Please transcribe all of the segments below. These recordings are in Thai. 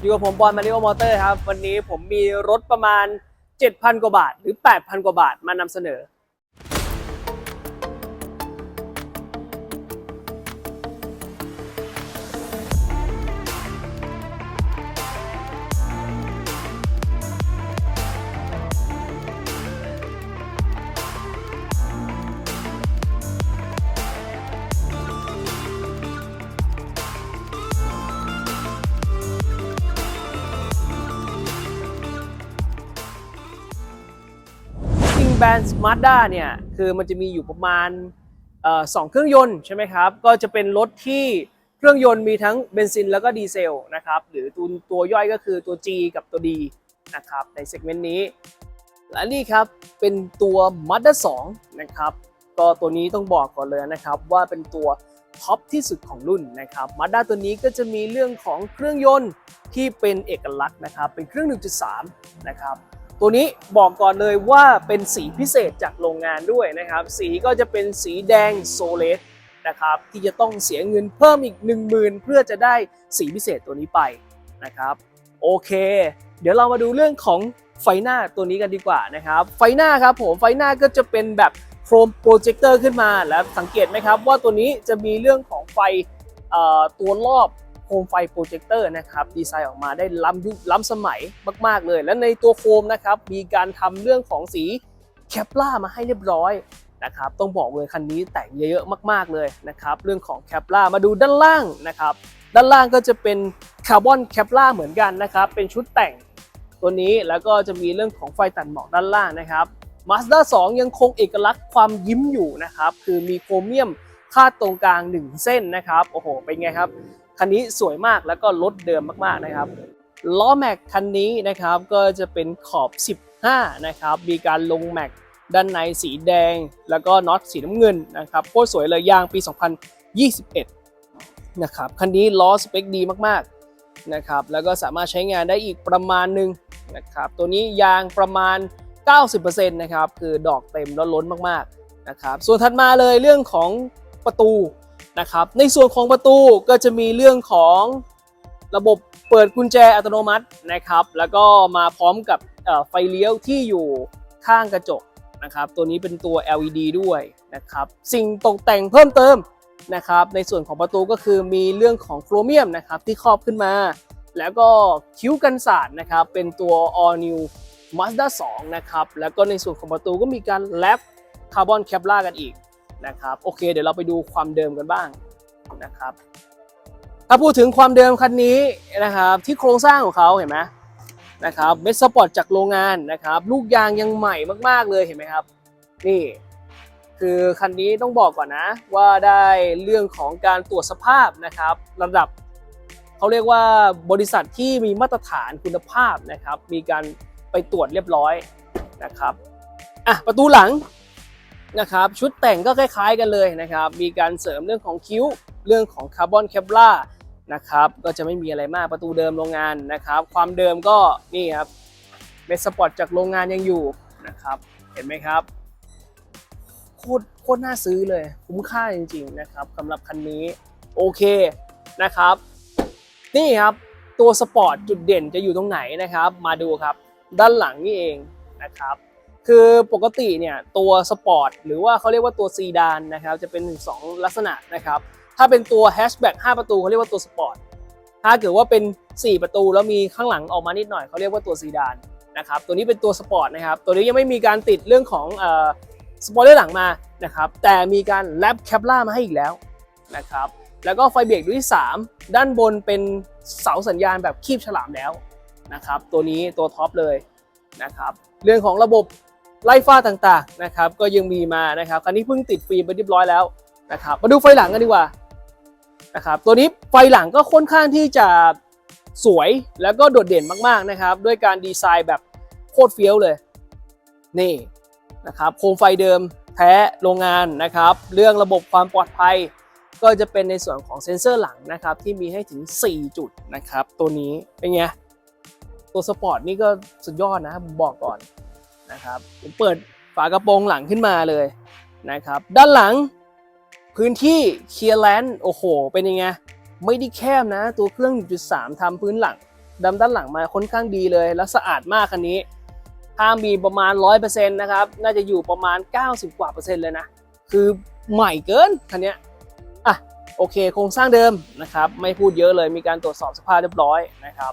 อยู่กับผมบอลมาริโอมอเตอร์ครับ วันนี้ผมมีรถประมาณ 7,000 กว่าบาท หรือ 8,000 กว่าบาทมานำเสนอ แบรนด์มาด้าเนี่ยคือมันจะมีอยู่ประมาณออสองเครื่องยนต์ใช่ไหมครับ ก็จะเป็นรถที่เครื่องยนต์มีทั้งเบนซินแล้วก็ดีเซลนะครับ หรือตัวตัวย่อยก็คือตัว G กับตัว D นะครับในเซกเมนต์นี้ และนี่ครับเป็นตัว Mazda 2นะครับ ก็ตัวนี้ต้องบอกก่อนเลยนะครับว่าเป็นตัวท็อปที่สุดของรุ่นนะครับ Mazda ตัวนี้ก็จะมีเรื่องของเครื่องยนต์ที่เป็นเอกลักษณ์นะครับ เป็นเครื่อง 1.3 นะครับ ตัวนี้บอกก่อนเลยว่าเป็นสีพิเศษจากโรงงานด้วยนะครับ สีก็จะเป็นสีแดงโซเลสนะครับที่จะต้องเสียเงินเพิ่มอีก 10,000 เพื่อจะได้สีพิเศษตัวนี้ไปนะครับโอเค เดี๋ยวเรามาดูเรื่องของไฟหน้าตัวนี้กันดีกว่านะครับ ไฟหน้าครับผมไฟหน้าก็จะเป็นแบบโครมโปรเจคเตอร์ขึ้นมาแล้วสังเกตไหมครับว่าตัวนี้จะมีเรื่องของไฟตัวรอบ โคมไฟโปรเจคเตอร์นะครับดีไซน์ออกมาได้ล้ำยุคล้ำสมัยมาก ๆ เลย และในตัวโคมนะครับมีการทำเรื่องของสีแคปล่ามาให้เรียบร้อยนะครับต้องบอกเลยคันนี้แต่งเยอะๆมาก ๆ เลยนะครับเรื่องของแคปล่ามาดูด้านล่างนะครับด้านล่างก็จะเป็นคาร์บอนแคปล่าเหมือนกันนะครับเป็นชุดแต่งตัวนี้แล้วก็จะมีเรื่องของไฟตัดหมอกด้านล่างนะครับ Mazda 2ยังคงเอกลักษณ์ความยิ้มอยู่นะครับ คือมีโครเมียมคาดตรงกลาง 1 เส้นนะครับ โอ้โห เป็นไงครับ คันนี้สวยมากแล้วก็ลดเดิมมากๆนะครับล้อแม็กคันนี้นะครับก็จะเป็นขอบ 15 นะครับมีการลงแม็กด้านในสีแดง แล้วก็น็อตสีน้ำเงินนะครับโคตรสวยเลยยางปี 2021 นะครับคันนี้ล้อสเปคดีมากๆนะครับแล้วก็สามารถใช้งานได้อีกประมาณหนึ่งนะครับตัวนี้ยางประมาณ 90%นะครับคือดอกเต็มแล้วล้นมากๆนะครับส่วนถัดมาเลยเรื่องของประตู นะครับ ในส่วนของประตูก็จะมีเรื่องของระบบเปิดกุญแจอัตโนมัตินะครับ แล้วก็มาพร้อมกับไฟเลี้ยวที่อยู่ข้างกระจกนะครับ ตัวนี้เป็นตัว LED ด้วยนะครับ สิ่งตกแต่งเพิ่มเติมนะครับ ในส่วนของประตูก็คือมีเรื่องของโครเมียมนะครับที่ครอบขึ้นมา แล้วก็คิ้วกันสาดนะครับ เป็นตัว all new Mazda 2 นะครับ แล้วก็ในส่วนของประตูก็มีการแลปคาร์บอนแคปล่ากันอีก นะครับโอเค เดี๋ยวเราไปดูความเดิมกันบ้างนะครับ ถ้าพูดถึงความเดิมคันนี้นะครับ ที่โครงสร้างของเขาเห็นไหมนะครับเมสปอร์ตจากโรงงานนะครับ ลูกยางยังใหม่มากๆเลยเห็นไหมครับ นี่คือคันนี้ต้องบอกก่อนนะ ว่าได้เรื่องของการตรวจสภาพนะครับ ระดับเขาเรียกว่าบริษัทที่มีมาตรฐานคุณภาพนะครับ มีการไปตรวจเรียบร้อยนะครับอะประตูหลัง นะครับชุดแต่งก็คล้ายๆกันเลยนะครับมีการเสริมเรื่องของคิ้วเรื่องของคาร์บอนแคปล่านะครับก็จะไม่มีอะไรมากประตูเดิมโรงงานนะครับ ความเดิมก็นี่ครับเมสปอร์ตจากโรงงานยังอยู่นะครับเห็นไหมครับโคตรโคตรน่าซื้อเลยคุ้มค่าจริงๆนะครับสำหรับคันนี้โอเคนะครับ นี่ครับตัวสปอร์ตจุดเด่นจะอยู่ตรงไหนนะครับ มาดูครับ ด้านหลังนี่เองนะครับ คือปกติเนี่ยตัวสปอร์ตหรือว่าเขาเรียกว่าตัวซีดานนะครับจะเป็นสองลักษณะนะครับ ถ้าเป็นตัวแฮชแบ็ก5ประตูเขาเรียกว่าตัวสปอร์ตถ้าเกิดว่าเป็น 4 ประตูแล้วมีข้างหลังออกมานิดหน่อยเขาเรียกว่าตัวซีดานนะครับตัวนี้เป็นตัวสปอร์ตนะครับตัวนี้ยังไม่มีการติดเรื่องของออสปอยเลอร์หลังมานะครับแต่มีการแลปแคปล่ามาให้อีกแล้วนะครับแล้วก็ไฟเบรกดวงที่ 3 ด้านบนเป็นเสาสัญญาณแบบคีบฉลามแล้วนะครับตัวนี้ตัวท็อปเลยนะครับเรื่องของระบบ ไล่ฟ้าต่างๆนะครับก็ยังมีมานะครับคันนี้เพิ่งติดฟิล์มไปเรียบร้อยแล้วนะครับมาดูไฟหลังกันดีกว่านะครับตัวนี้ไฟหลังก็ค่อนข้างที่จะสวยแล้วก็โดดเด่นมากๆนะครับ ด้วยการดีไซน์แบบโคตรเฟี้ยวเลยนี่นะครับโคมไฟเดิมแท้โรงงานนะครับ เรื่องระบบความปลอดภัย ก็จะเป็นในส่วนของเซ็นเซอร์หลังนะครับ ที่มีให้ถึง 4 จุดนะครับ ตัวนี้เป็นไงตัวสปอร์ตนี่ก็สุดยอดนะผมบอกก่อน นะครับผมเปิดฝากระโปรงหลังขึ้นมาเลยนะครับ ด้านหลังพื้นที่เคลียร์แลนด์โอ้โห เป็นยังไงไม่ได้แคบนะ ตัวเครื่อง 1.3ทำพื้นหลังดำด้านหลังมาค่อนข้างดีเลย แล้วสะอาดมากคันนี้ถ้ามีประมาณ 100%นะครับ น่าจะอยู่ประมาณ 90 กว่าเปอร์เซ็นต์เลยนะ คือใหม่เกินคันนี้อะโอเค โครงสร้างเดิมนะครับ ไม่พูดเยอะเลยมีการตรวจสอบสภาพเรียบร้อยนะครับ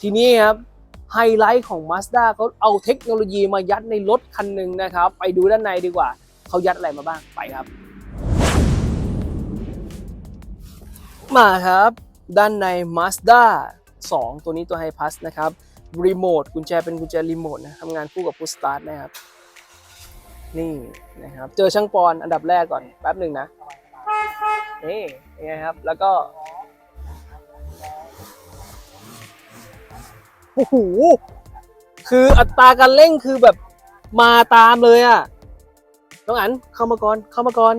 ทีนี้ครับ ไฮไลท์ของ Mazda เขาเอาเทคโนโลยีมายัดในรถคันหนึ่งนะครับ ไปดูด้านในดีกว่า เขายัดอะไรมาบ้างไปครับ มาครับ ด้านใน Mazda 2 ตัวนี้ตัว High Pass นะครับรีโมทกุญแจเป็นกุญแจรีโมทนะทำงานคู่กับ Push Start นะครับ นี่นะครับ เจอช่างปอนอันดับแรกก่อนแป๊บหนึ่งนะนี่ยังไงครับ แล้วก็ โอ้โหคืออัตราการเร่งคือแบบมาตามเลยอะน้องอันเข้ามาก่อนเข้ามาก่อน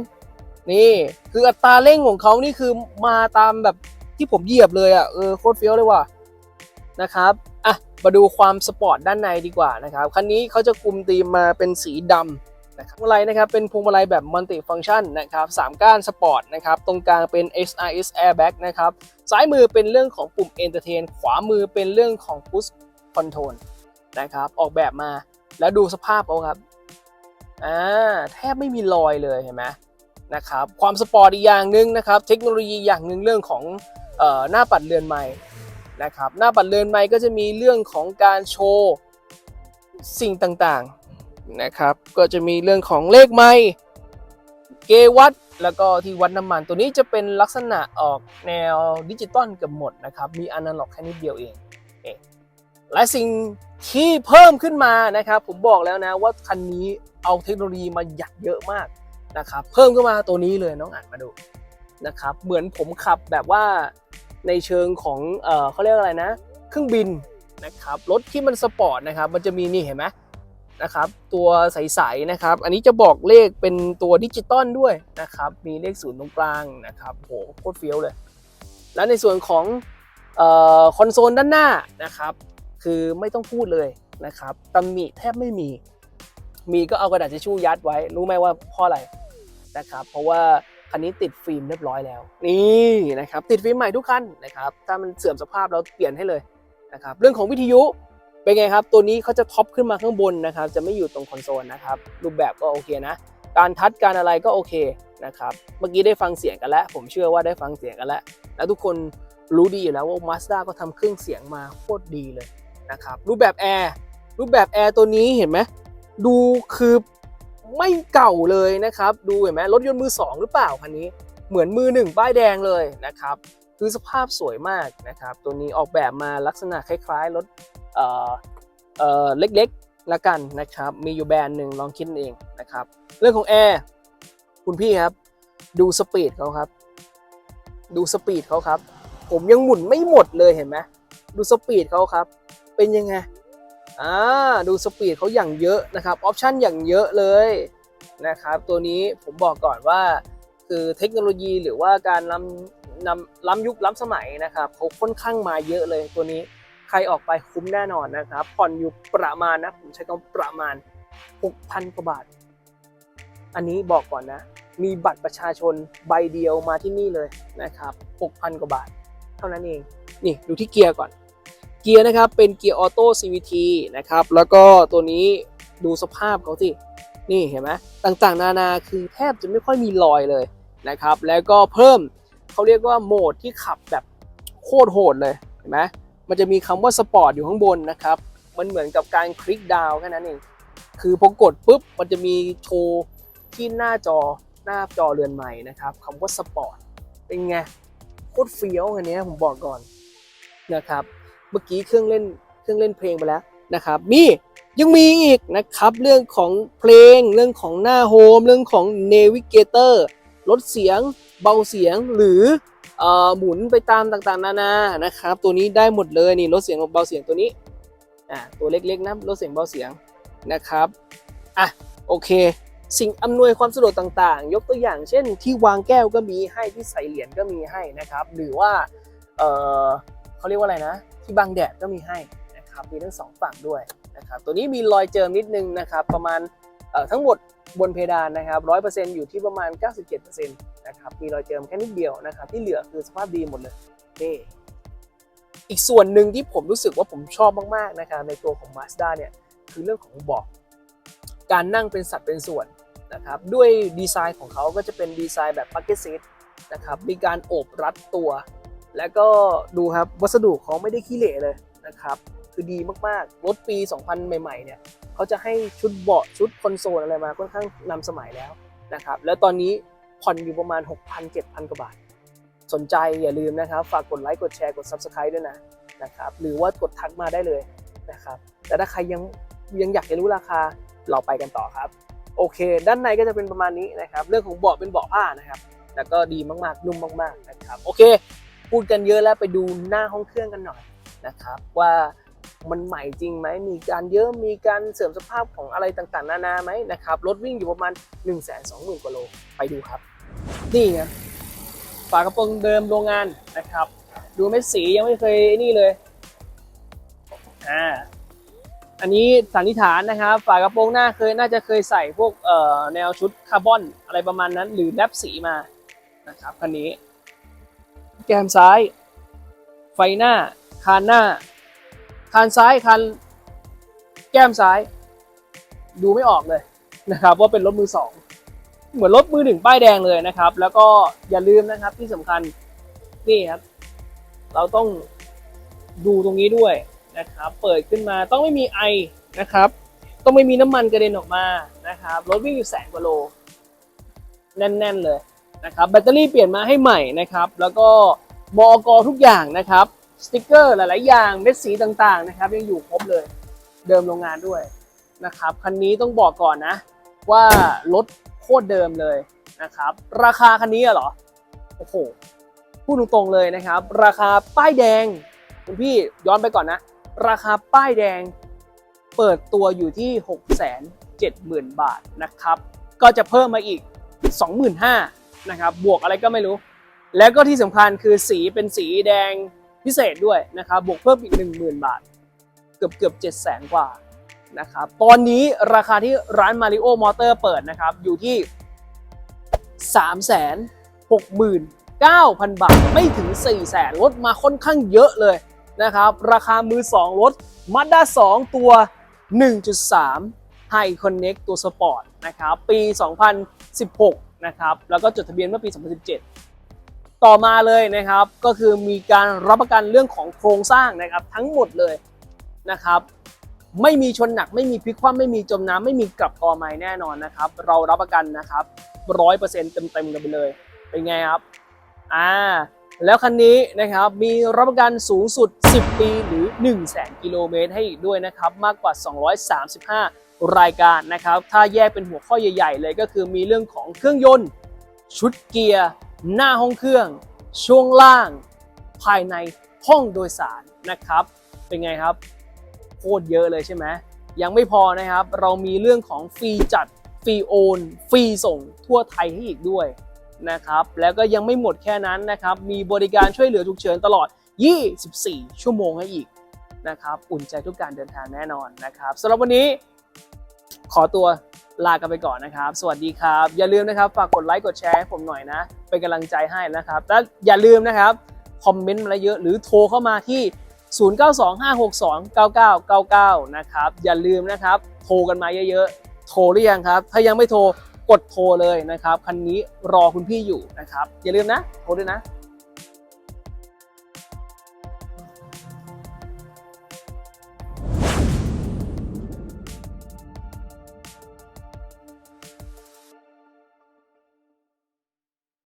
นี่ คืออัตราเร่งของเขานี่คือมาตามแบบที่ผมเหยียบเลยอะเออโคตรเฟี้ยวเลยว่ะนะครับอะมาดูความสปอร์ตด้านในดีกว่านะครับ คันนี้เขาจะกลุ่มตีมมาเป็นสีดำ นะครับพวงมาลัยนะครับเป็นพวงมาลัยแบบมัลติฟังชันนะครับสามก้านสปอร์ตนะครับตรงกลางเป็น SRS Airbag นะครับซ้ายมือเป็นเรื่องของปุ่ม Entertain ขวามือเป็นเรื่องของ Push Control นะครับออกแบบมาแล้วดูสภาพเขาครับอ่าแทบไม่มีรอยเลยเห็นไหมนะครับความสปอร์ตอีกอย่างหนึ่งนะครับเทคโนโลยีอย่างหนึ่งเรื่องของออหน้าปัดเรือนไม้นะครับหน้าปัดเรือนไม้ก็จะมีเรื่องของการโชว์สิ่งต่างๆ นะครับ ก็จะมีเรื่องของเลขไม้เกวัตแล้วก็ที่วัดน้ำมันตัวนี้จะเป็นลักษณะออกแนวดิจิตอลกับหมดนะครับ มีอนาล็อกแค่นิดเดียวเองเอและสิ่งที่เพิ่มขึ้นมานะครับ ผมบอกแล้วนะว่าคันนี้เอาเทคโนโลยีมาหยัดเยอะมากนะครับ เพิ่มขึ้นมาตัวนี้เลยน้องอ่านมาดูนะครับ เหมือนผมขับแบบว่าในเชิงของเออเขาเรียกอะไรนะ เครื่องบินนะครับรถที่มันสปอร์ตนะครับ มันจะมีนี่เห็นไหม นะครับตัวใสๆนะครับอันนี้จะบอกเลขเป็นตัวดิจิตอลด้วยนะครับมีเลขศูนย์ตรงกลางนะครับโหโคตรเฟี้ยวเลย แล้วในส่วนของออคอนโซลด้านหน้านะครับคือไม่ต้องพูดเลยนะครับตำหนิแทบไม่มี มีก็เอากระดาษทิชชู่ยัดไว้ รู้ไหมว่าเพราะอะไรนะครับเพราะว่าคันนี้ติดฟิล์มเรียบร้อยแล้ว นี่นะครับติดฟิล์มใหม่ทุกคันนะครับถ้ามันเสื่อมสภาพเราเปลี่ยนให้เลยนะครับเรื่องของวิทยุ เป็นไงครับ ตัวนี้เขาจะท็อปขึ้นมาข้างบนนะครับ จะไม่อยู่ตรงคอนโซลนะครับ รูปแบบก็โอเคนะ การทัดการอะไรก็โอเคนะครับ เมื่อกี้ได้ฟังเสียงกันแล้ว ผมเชื่อว่าได้ฟังเสียงกันแล้ว แล้วทุกคนรู้ดีอยู่แล้วว่า Mazda ก็ทำเครื่องเสียงมาโคตรดีเลยนะครับ รูปแบบแอร์ รูปแบบแอร์ตัวนี้เห็นไหม ดูคือไม่เก่าเลยนะครับ ดูเห็นไหมรถยนต์มือสองหรือเปล่าคันนี้ เหมือนมือหนึ่งป้ายแดงเลยนะครับ คือสภาพสวยมากนะครับ ตัวนี้ออกแบบมาลักษณะคล้ายๆรถเอ่อเอ่อเล็กๆละกันนะครับ มีอยู่แบรนด์หนึ่งลองคิดเองนะครับ เรื่องของแอร์คุณพี่ครับ ดูสปีดเขาครับ ดูสปีดเขาครับ ผมยังหมุนไม่หมดเลยเห็นไหมดูสปีดเขาครับ เป็นยังไงอ่าดูสปีดเขาอย่างเยอะนะครับออปชันอย่างเยอะเลยนะครับ ตัวนี้ผมบอกก่อนว่าคือเทคโนโลยีหรือว่าการล้ำ นำล้ำยุคล้ำสมัยนะครับเขาค่อนข้างมาเยอะเลยตัวนี้ใครออกไปคุ้มแน่นอนนะครับผ่อนอยู่ประมาณนะผมใช้คำประมาณ 6,000กว่าบาท อันนี้บอกก่อนนะ มีบัตรประชาชนใบเดียวมาที่นี่เลยนะครับ6,000กว่าบาท เท่านั้นเองนี่ดูที่เกียร์ก่อน เกียร์นะครับเป็นเกียร์ออโต้ CVT นะครับแล้วก็ตัวนี้ดูสภาพเขาสินี่เห็นไหมต่างๆ นานาคือแทบจะไม่ค่อยมีรอยเลยนะครับ แล้วก็เพิ่ม เขาเรียกว่าโหมดที่ขับแบบโคตรโหดเลยเห็นไหมมันจะมีคำว่าสปอร์ตอยู่ข้างบนนะครับ มันเหมือนกับการคลิกดาวน์แค่นั้นเอง คือพอกดปุ๊บมันจะมีโชว์ที่หน้าจอหน้าจอเรือนใหม่นะครับคำว่าสปอร์ตเป็นไงโคตรเฟี้ยวอันนี้ผมบอกก่อนนะครับ เมื่อกี้เครื่องเล่นเครื่องเล่นเพลงไปแล้วนะครับ มียังมีอีกนะครับ เรื่องของเพลงเรื่องของหน้าโฮมเรื่องของเนวิเกเตอร์ ลดเสียง เบาเสียงหรืออหมุนไปตามต่างๆ นานานะครับ ตัวนี้ได้หมดเลยนี่ลดเสียงเบาเสียงตัวนี้อ่าตัวเล็กๆนะลดเสียงเบาเสียงนะครับอะโอเค สิ่งอำนวยความสะดวกต่างๆ ยกตัวอย่างเช่น ที่วางแก้วก็มีให้ที่ใส่เหรียญก็มีให้นะครับ หรือว่าเออเขาเรียกว่าอะไรนะ ที่บังแดดก็มีให้นะครับมีทั้งสองฝั่งด้วยนะครับตัวนี้มีรอยเจิมนิดนึงนะครับประมาณ ทั้งหมดบนเพดานนะครับร้อยเปอร์เซ็นต์อยู่ที่ประมาณ 97%นะครับมีรอยเจิมแค่นิดเดียวนะครับที่เหลือคือสภาพดีหมดเลยนี่อีกส่วนหนึ่งที่ผมรู้สึกว่าผมชอบมากๆนะครับในตัวของ Mazda เนี่ยคือเรื่องของเบาะการนั่งเป็นสัดเป็นส่วนนะครับด้วยดีไซน์ของเขาก็จะเป็นดีไซน์แบบ bucket seat นะครับมีการโอบรัดตัว แล้วก็ดูครับวัสดุเขาไม่ได้ขี้เหร่เลยนะครับคือดีมากๆ รถปี 2000 ใหม่ๆเนี่ย เขาจะให้ชุดเบาะชุดคอนโซลอะไรมาค่อนข้างนำสมัยแล้วนะครับ แล้วตอนนี้ผ่อนอยู่ประมาณ 6,000-7,000 กว่าบาท สนใจอย่าลืมนะครับ ฝากกดไลค์กดแชร์กด Subscribe ด้วยนะนะครับ หรือว่ากดทักมาได้เลยนะครับ แต่ถ้าใครยังยังอยากจะรู้ราคาเราไปกันต่อครับ โอเค ด้านในก็จะเป็นประมาณนี้นะครับ เรื่องของเบาะเป็นเบาะผ้านะครับ แล้วก็ดีมากๆนุ่มมาก ๆนะครับ โอเค พูดกันเยอะแล้วไปดูหน้าห้องเครื่องกันหน่อยนะครับว่า มันใหม่จริงไหมมีการเยอะมีการเสริมสภาพของอะไรต่างๆ นานาไหมนะครับรถวิ่งอยู่ประมาณ 1 2 0 0 0 0กว่าโลไปดูครับ นี่ไงฝากระโปรงเดิมโรงงานนะครับ ดูเม็ดสียังไม่เคยนี่เลยอ่าอันนี้สันนิษฐานนะครับฝากระโปรงหน้าเคยน่าจะเคยใส่พวกเอ่อแนวชุดคาร์บอนอะไรประมาณนั้น หรือแรปสีมานะครับคันนี้ แกมซ้าย ไฟหน้าคานหน้า คานซ้ายคานแก้มซ้าย ดูไม่ออกเลยนะครับ ว่าเป็นรถมือสองเหมือนรถมือหนึ่งป้ายแดงเลยนะครับ แล้วก็อย่าลืมนะครับที่สำคัญนี่ครับ เราต้องดูตรงนี้ด้วยนะครับ เปิดขึ้นมาต้องไม่มีไอนะครับ ต้องไม่มีน้ำมันกระเด็นออกมานะครับรถวิ่งอยู่แสนกว่าโล แน่น ๆ เลยนะครับ แบตเตอรี่เปลี่ยนมาให้ใหม่นะครับ แล้วก็มอกทุกอย่างนะครับ สติกเกอร์หลาย ๆ อย่างเม็ดสีต่าง ๆ นะครับ ยังอยู่ครบเลย เดิมโรงงานด้วยนะครับคันนี้ต้องบอกก่อนนะ ว่ารถโคตรเดิมเลยนะครับ ราคาคันนี้เหรอโอ้โหพูดตรงๆเลยนะครับ ราคาป้ายแดงคุณพี่ย้อนไปก่อนนะ ราคาป้ายแดงเปิดตัวอยู่ที่ 670,000 บาทนะครับ ก็จะเพิ่มมาอีก 25,000นะครับ บวกอะไรก็ไม่รู้ แล้วก็ที่สำคัญคือสีเป็นสีแดง พิเศษด้วยนะครับบวกเพิ่มอีก 10,000 บาท เกือบเกือบ7 0 0 0 0กว่านะครับตอนนี้ราคาที่ร้าน Mario Motor เปิดนะครับ อยู่ที่ 369,000 บาท ไม่ถึง400,000ลดมาค่อนข้างเยอะเลยนะครับ ราคามือ2รถ Mazda 2 ตัว 1.3 High Connect ตัวสปอร์ตนะครับ ปี 2016 นะครับ แล้วก็จดทะเบียนเมื่อปี 2017 ต่อมาเลยนะครับ ก็คือมีการรับประกันเรื่องของโครงสร้างนะครับทั้งหมดเลยนะครับ ไม่มีชนหนักไม่มีพลิกคว่ำไม่มีจมน้ำไม่มีกลับกอไม้แน่นอนนะครับ เรารับประกันนะครับร้อยเปอร์เซ็นต์เต็มๆกันไปเลยเป็นไงครับอ่าแล้วคันนี้นะครับมีรับประกันสูงสุด 10 ปีหรือ 1 0 0 0 0แกิโลเมตรให้อีกด้วยนะครับมากกว่า 235 รายการนะครับ ถ้าแยกเป็นหัวข้อใหญ่ ๆ เลยก็คือมีเรื่องของเครื่องยนต์ ชุดเกียร์ หน้าห้องเครื่อง ช่วงล่าง ภายในห้องโดยสารนะครับ เป็นไงครับโคตรเยอะเลยใช่ไหมยังไม่พอนะครับ เรามีเรื่องของฟรีจัดฟรีโอนฟรีส่งทั่วไทยให้อีกด้วยนะครับ แล้วก็ยังไม่หมดแค่นั้นนะครับ มีบริการช่วยเหลือฉุกเฉินตลอด 24 ชั่วโมงให้อีกนะครับ อุ่นใจทุกการเดินทางแน่นอนนะครับสำหรับวันนี้ขอตัว ลากันไปก่อนนะครับ สวัสดีครับ อย่าลืมนะครับ ฝากกดไลค์กดแชร์ให้ผมหน่อยนะ เป็นกำลังใจให้นะครับ และอย่าลืมนะครับ คอมเมนต์มาเยอะหรือโทรเข้ามาที่ 0925629999 นะครับ อย่าลืมนะครับ โทรกันมาเยอะๆ โทรหรือยังครับ ถ้ายังไม่โทรกดโทรเลยนะครับ คันนี้รอคุณพี่อยู่นะครับ อย่าลืมนะ โทรด้วยนะ